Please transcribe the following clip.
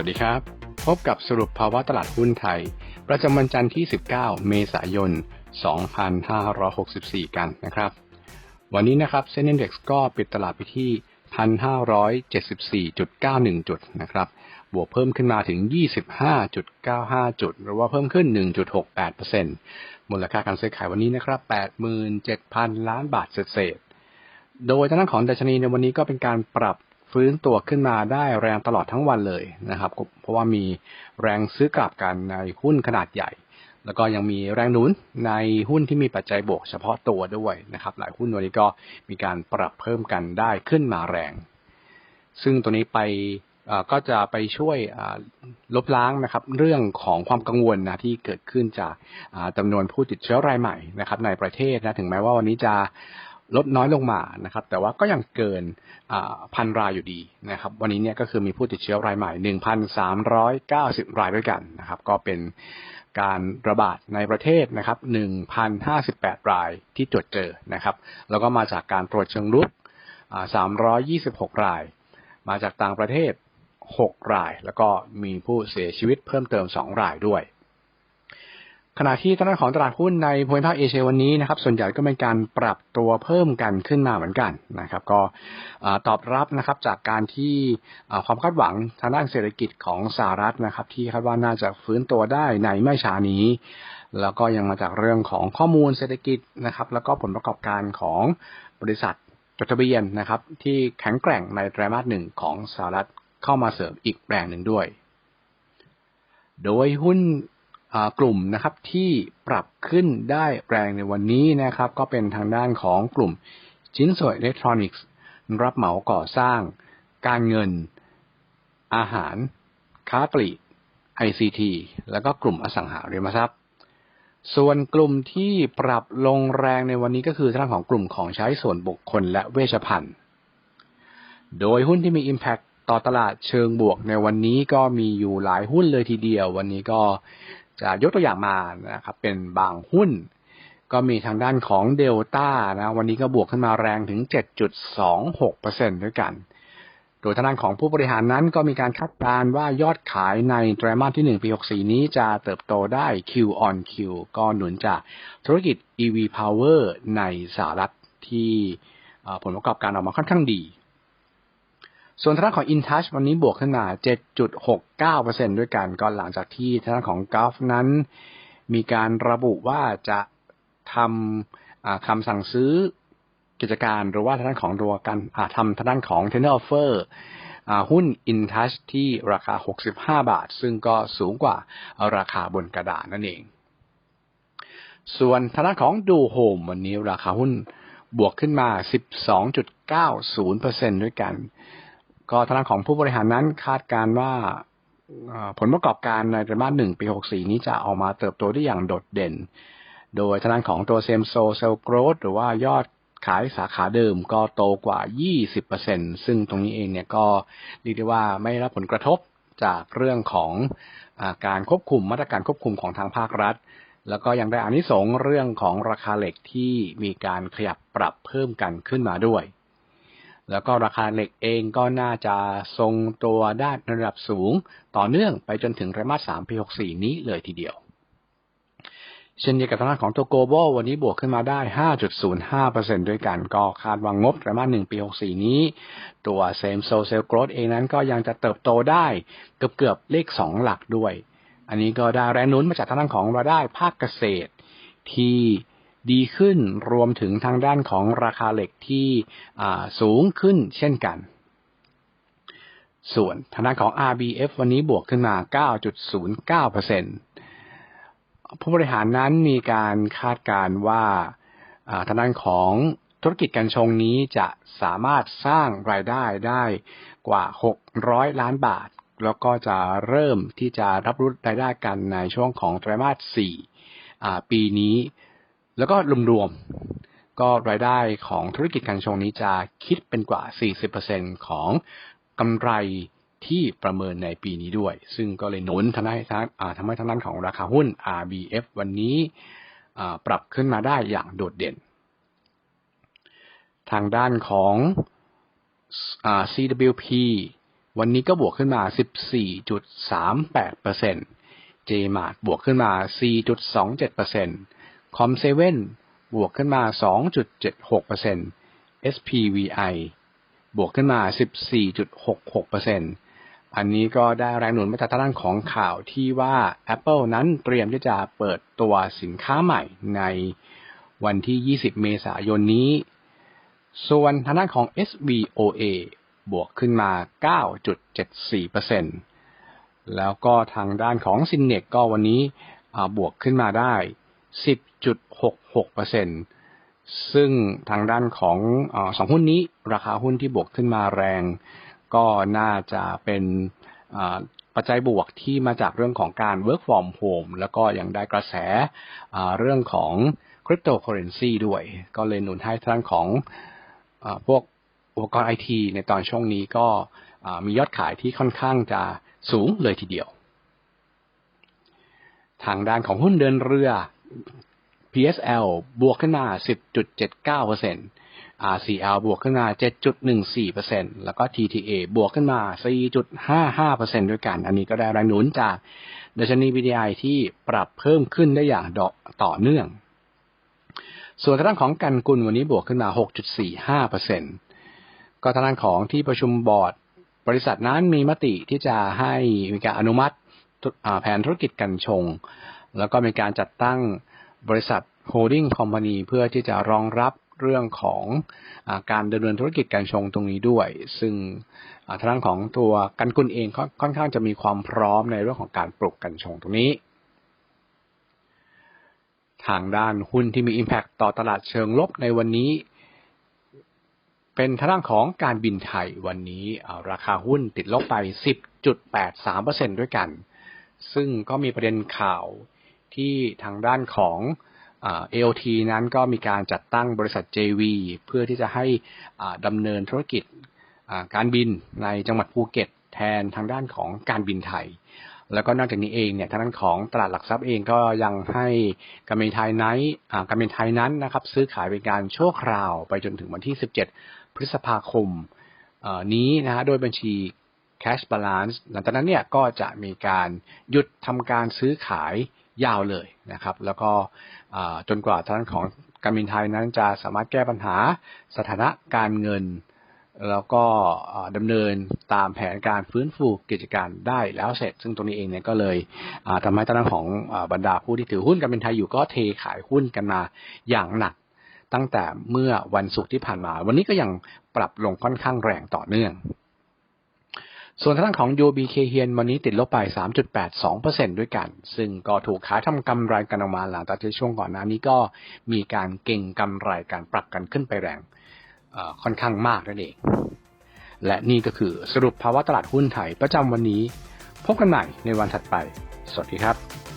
วัสดีครับ พบกับสรุปภาวะตลาดหุ้นไทย ประจำวันจันทร์ที่ 19 เมษายน 2564 กันนะครับ วันนี้นะครับเซ็นดี x ก็ปิดตลาดไปที่ 1,574.91 จุดนะครับ บวกเพิ่มขึ้นมาถึง 25.95 จุด หรือว่าเพิ่มขึ้น 1.68%มูลค่าการซื้อขายวันนี้นะครับ 87,000 ล้านบาทเศษโดยทางด้านของดัชนีในวันนี้ก็เป็นการปรับ ฟื้นตัวขึ้นมาได้แรงตลอดทั้งวันเลยนะครับ เพราะว่ามีแรงซื้อกลับกันในหุ้นขนาดใหญ่ แล้วก็ยังมีแรงหนุนในหุ้นที่มีปัจจัยบวกเฉพาะตัวด้วยนะครับ หลายหุ้นวันนี้ก็มีการปรับเพิ่มกันได้ขึ้นมาแรง ซึ่งตัวนี้ไปก็จะไปช่วยลบล้างนะครับ เรื่องของความกังวลนะที่เกิดขึ้นจากจำนวนผู้ติดเชื้อรายใหม่นะครับ ในประเทศนะถึงแม้ว่าวันนี้จะ ลดน้อยลงมานะครับ แต่ว่าก็ยังเกินพันรายอยู่ดีนะครับ วันนี้เนี่ยก็คือมีผู้ติดเชื้อรายใหม่ 1,390 รายด้วยกันนะครับ ก็เป็นการระบาดในประเทศนะครับ 1,058 รายที่ตรวจเจอนะครับ แล้วก็มาจากการตรวจเชิงรุก 326 ราย มาจากต่างประเทศ 6 ราย แล้วก็มีผู้เสียชีวิตเพิ่มเติม 2 รายด้วย ขณะที่ตลาดของตลาดหุ้นในภูมิภาคเอเชียวันนี้นะครับ ส่วนใหญ่ก็เป็นการปรับตัวเพิ่มกันขึ้นมาเหมือนกันนะครับ ก็ตอบรับนะครับจากการที่ความคาดหวังทางด้านเศรษฐกิจของสหรัฐนะครับ ที่คาดว่าน่าจะฟื้นตัวได้ในไม่ช้านี้ แล้วก็ยังมาจากเรื่องของข้อมูลเศรษฐกิจนะครับ แล้วก็ผลประกอบการของบริษัทจดทะเบียนนะครับ ที่แข็งแกร่งในไตรมาสหนึ่งของสหรัฐเข้ามาเสริมอีกแรงหนึ่งด้วย โดยหุ้น กลุ่มนะครับที่ปรับขึ้นได้แรงในวันนี้นะครับ ก็เป็นทางด้านของกลุ่มชิ้นส่วนอิเล็กทรอนิกส์ รับเหมาก่อสร้าง การเงิน อาหาร ค้าปลีก ICT แล้วก็กลุ่มอสังหาริมทรัพย์ ส่วนกลุ่มที่ปรับลงแรงในวันนี้ก็คือทางของกลุ่มของใช้ส่วนบุคคลและเวชภัณฑ์ โดยหุ้นที่มี Impact ต่อตลาดเชิงบวกในวันนี้ก็มีอยู่หลายหุ้นเลยทีเดียว วันนี้ก็ ยกตัวอย่างมานะครับเป็นบางหุ้น ก็มีทางด้านของเดลต้านะวันนี้ก็บวกขึ้นมาแรงถึง 7.26%ด้วยกัน โดยทางด้านของผู้บริหารนั้นก็มีการคาดการณ์ว่ายอดขายในไตรมาสที่ 1 ปี 64 นี้จะเติบโตได้ Q on Q ก็หนุนจากธุรกิจ EV Power ในสหรัฐที่ผลประกอบการออกมาค่อนข้างดี ส่วนทางของ InTouch วันนี้บวกขึ้นมา 7.69%ด้วยกันก็หลังจากที่ทางของ Gulf นั้น มีการระบุว่าจะทำคำสั่งซื้อกิจการหรือว่าทางด้านของตัวการทำทางด้านของ Tender Offer หุ้น InTouch ที่ราคา 65 บาท ซึ่งก็สูงกว่าราคาบนกระดาษนั่นเอง ส่วนทางด้านของดูโฮมวันนี้ราคาหุ้นบวกขึ้นมา 12.90%ด้วยกัน ก็ทางของผู้บริหารนั้นคาดการว่าผลประกอบการในไตรมาสหนึ่งปี 64 นี้จะออกมาเติบโตได้อย่างโดดเด่น โดยทางของตัวเซมโซเซลโกรดหรือว่ายอดขายสาขาเดิมก็โตกว่า 20%ซึ่งตรงนี้เองเนี่ยก็เรียกได้ว่าไม่รับผลกระทบจากเรื่องของอการควบคุมมาตรการควบคุมของทางภาครัฐ แล้วก็ยังได้อานิสงส์เรื่องของราคาเหล็กที่มีการขยับปรับเพิ่มกันขึ้นมาด้วย แล้วก็ราคาเหล็กเองก็น่าจะทรงตัวได้ระดับสูง ต่อเนื่องไปจนถึงไตรมาส3ปี64 นี้เลยทีเดียว เช่นเดียวกับทางด้านของตัวโกลบอลวันนี้บวกขึ้นมาได้ 5.05%ด้วยกันก็คาดว่างบไตรมาส1ปี 64 นี้ ตัวเซมโซเซลโกรดเองนั้นก็ยังจะเติบโตได้เกือบเกือบเลข 2 หลักด้วย อันนี้ก็ได้แรงนุนมาจากทางด้านของรายได้ภาคเกษตรที่ ดีขึ้นรวมถึงทางด้านของราคาเหล็กที่สูงขึ้นเช่นกัน ส่วนทางด้านของ RBF วันนี้บวกขึ้นมา 9.09%ผู้บริหารนั้นมีการคาดการว่าทางด้านของธุรกิจการชงนี้จะสามารถสร้างรายได้ได้กว่า 600 ล้านบาท แล้วก็จะเริ่มที่จะรับรู้รายได้กันในช่วงของไตรมาส 4 ปีนี้ แล้วก็รวมๆก็รายได้ของธุรกิจการชงนี้จะคิดเป็นกว่า 40%ของกำไรที่ประเมินในปีนี้ด้วย ซึ่งก็เลยหนุนทำให้ทำให้ทางด้านของราคาหุ้น RBF วันนี้ปรับขึ้นมาได้อย่างโดดเด่น ทางด้านของ CWP วันนี้ก็บวกขึ้นมา 14.38% JMart บวกขึ้นมา 4.27% Com7 บวกขึ้นมา 2.76% SPVI บวกขึ้นมา 14.66%อันนี้ก็ได้แรงหนุนมาจากทางด้านของข่าวที่ว่า Apple นั้นเตรียมที่จะเปิดตัวสินค้าใหม่ในวันที่ 20 เมษายนนี้ ส่วนทางด้านของ SVOA บวกขึ้นมา 9.74%แล้วก็ทางด้านของ s i n n e x ก็วันนี้บวกขึ้นมาได้ 10.66%ซึ่งทางด้านของอสองหุ้นนี้ราคาหุ้นที่บวกขึ้นมาแรง ก็น่าจะเป็นปัจจัยบวกที่มาจากเรื่องของการ work from home แล้วก็ยังได้กระแสเรื่องของคริปโตเคอเรนซีด้วย ก็เลยหนุนให้ทางของอพวกอุปกรณ์ไอทีในตอนช่วงนี้ก็มียอดขายที่ค่อนข้างจะสูงเลยทีเดียว ทางด้านของหุ้นเดินเรือ PSL บวกขึ้นมา 10.79% RCL บวกขึ้นมา 7.14%แล้วก็ TTA บวกขึ้นมา 4.55%ด้วยกัน อันนี้ก็ได้แรงหนุนจากดัชนี BDI ที่ปรับเพิ่มขึ้นได้อย่างต่อเนื่อง ส่วนทางด้านของกันกุลวันนี้บวกขึ้นมา 6.45%ก็ทางด้านของที่ประชุมบอร์ดบริษัทนั้นมีมติที่จะให้มีการอนุมัติแผนธุรกิจกันชง แล้วก็มีการจัดตั้งบริษัทโฮลดิ้งคอมพานีเพื่อที่จะรองรับเรื่องของอการดำเนินธุรกิจการชงตรงนี้ด้วย ซึ่งทางด้านของตัวกันกุลเองค่อนข้างจะมีความพร้อมในเรื่องของการปลูกกันชงตรงนี้ ทางด้านหุ้นที่มี Impact ต่อตลาดเชิงลบในวันนี้ เป็นทางด้านของการบินไทยวันนี้ราคาหุ้นติดลบไป 10.83%ด้วยกัน ซึ่งก็มีประเด็นข่าว ที่ทางด้านของ AOT นั้นก็มีการจัดตั้งบริษัท JV เพื่อที่จะให้ดำเนินธุรกิจการบินในจังหวัดภูเก็ต แทนทางด้านของการบินไทย แล้วก็นอกจากนี้เองเนี่ยทางด้านของตลาดหลักทรัพย์เองก็ยังให้การบินไทยไนท์การบินไทยนั้นนะครับซื้อขายเป็นการชั่วคราวไปจนถึงวันที่ 17 พฤษภาคมนี้นะฮะโดยบัญชี cash balance หลังจากนั้นเนี่ยก็จะมีการหยุดทำการซื้อขาย ยาวเลยนะครับ แล้วก็จนกว่าทางของการบินไทยนั้นจะสามารถแก้ปัญหาสถานะการเงิน แล้วก็ดำเนินตามแผนการฟื้นฟูกิจการได้แล้วเสร็จ ซึ่งตรงนี้เองเนี่ยก็เลยทำให้ทางของบรรดาผู้ที่ถือหุ้นการบินไทยอยู่ก็เทขายหุ้นกันมาอย่างหนักตั้งแต่เมื่อวันศุกร์ที่ผ่านมา วันนี้ก็ยังปรับลงค่อนข้างแรงต่อเนื่อง ส่วนทางด้านของ UBK เฮียนวันนี้ติดลบไป 3.82%ด้วยกัน ซึ่งก็ถูกขายทำกำไรกันออกมาหลังจากที่ช่วงก่อนหน้านี้ก็มีการเก่งกำไรการปรับกันขึ้นไปแรงค่อนข้างมากนั่นเอง และนี่ก็คือสรุปภาวะตลาดหุ้นไทยประจำวันนี้ พบกันใหม่ในวันถัดไป สวัสดีครับ